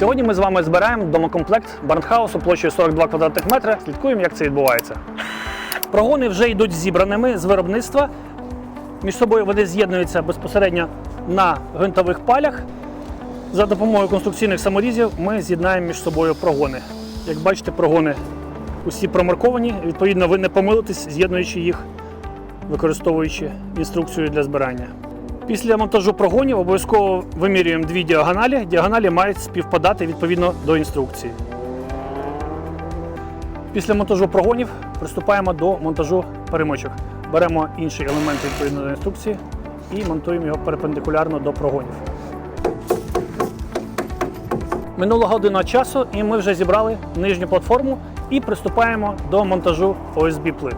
Сьогодні ми з вами збираємо домокомплект барнхаусу площею 42 квадратних метри. Слідкуємо, як це відбувається. Прогони вже йдуть зібраними з виробництва. Між собою вони з'єднуються безпосередньо на гвинтових палях. За допомогою конструкційних саморізів ми з'єднаємо між собою прогони. Як бачите, прогони усі промарковані. Відповідно, ви не помилитесь, з'єднуючи їх, використовуючи інструкцію для збирання. Після монтажу прогонів обов'язково вимірюємо дві діагоналі. Діагоналі мають співпадати відповідно до інструкції. Після монтажу прогонів приступаємо до монтажу перемичок. Беремо інший елемент відповідно до інструкції і монтуємо його перпендикулярно до прогонів. Минула година часу, і ми вже зібрали нижню платформу і приступаємо до монтажу OSB плит.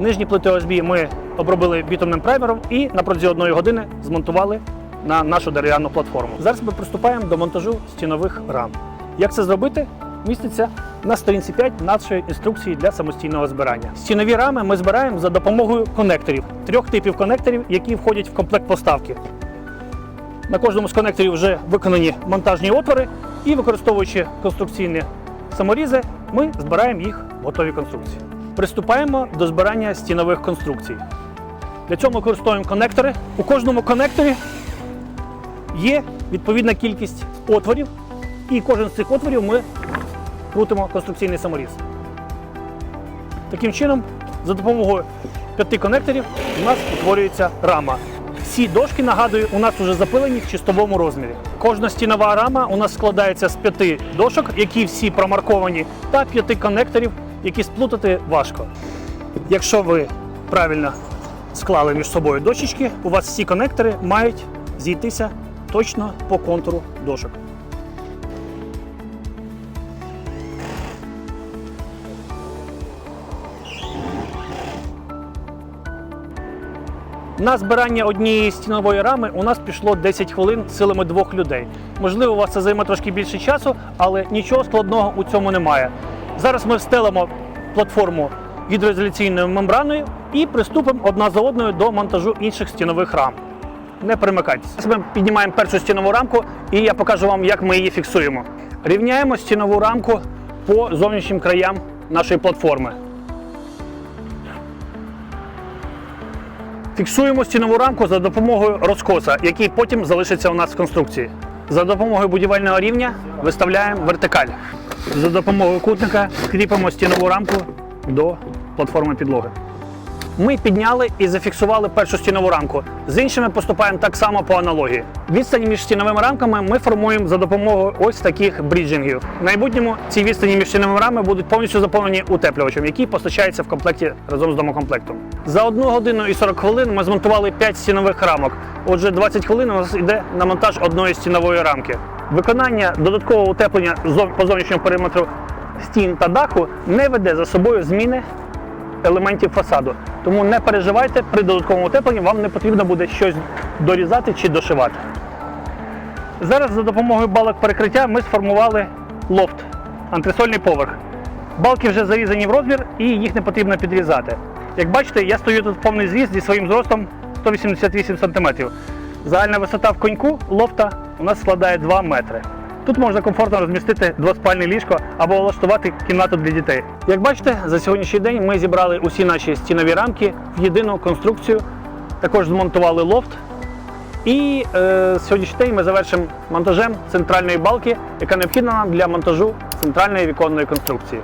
Нижні плити OSB ми обробили бітумним праймером і на протязі одної години змонтували на нашу дерев'яну платформу. Зараз ми приступаємо до монтажу стінових рам. Як це зробити? Міститься на сторінці 5 нашої інструкції для самостійного збирання. Стінові рами ми збираємо за допомогою конекторів, трьох типів конекторів, які входять в комплект поставки. На кожному з конекторів вже виконані монтажні отвори, і використовуючи конструкційні саморізи, ми збираємо їх в готові конструкції. Приступаємо до збирання стінових конструкцій. Для цього ми використовуємо конектори. У кожному конекторі є відповідна кількість отворів, і кожен з цих отворів ми крутимо конструкційний саморіз. Таким чином, за допомогою п'яти конекторів у нас утворюється рама. Всі дошки, нагадую, у нас вже запилені в чистовому розмірі. Кожна стінова рама у нас складається з п'яти дошок, які всі промарковані, та п'яти конекторів, які сплутати важко. Якщо ви правильно склали між собою дощечки, у вас всі конектори мають зійтися точно по контуру дошок. На збирання однієї стінової рами у нас пішло 10 хвилин силами двох людей. Можливо, у вас це займе трошки більше часу, але нічого складного у цьому немає. Зараз ми встелимо платформу гідроізоляційною мембраною і приступимо одна за одною до монтажу інших стінових рам. Не примикайтеся. Зараз ми піднімаємо першу стінову рамку, і я покажу вам, як ми її фіксуємо. Рівняємо стінову рамку по зовнішнім краям нашої платформи. Фіксуємо стінову рамку за допомогою розкоса, який потім залишиться у нас в конструкції. За допомогою будівельного рівня виставляємо вертикаль. За допомогою кутника кріпимо стінову рамку до платформи підлоги. Ми підняли і зафіксували першу стінову рамку. З іншими поступаємо так само по аналогії. Відстані між стіновими рамками ми формуємо за допомогою ось таких бріджингів. В майбутньому ці відстані між стіновими рамками будуть повністю заповнені утеплювачем, який постачається в комплекті разом з домокомплектом. За 1 годину і 40 хвилин ми змонтували 5 стінових рамок. Отже, 20 хвилин у нас йде на монтаж одної стінової рамки. Виконання додаткового утеплення по зовнішньому периметру стін та даху не веде за собою зміни елементів фасаду. Тому не переживайте, при додатковому утепленні вам не потрібно буде щось дорізати чи дошивати. Зараз за допомогою балок перекриття ми сформували лофт, антресольний поверх. Балки вже зарізані в розмір і їх не потрібно підрізати. Як бачите, я стою тут в повний зріст зі своїм зростом 188 см. Загальна висота в коньку лофта у нас складає 2 метри. Тут можна комфортно розмістити двоспальне ліжко або влаштувати кімнату для дітей. Як бачите, за сьогоднішній день ми зібрали усі наші стінові рамки в єдину конструкцію. Також змонтували лофт. І е, сьогоднішній день ми завершимо монтажем центральної балки, яка необхідна нам для монтажу центральної віконної конструкції.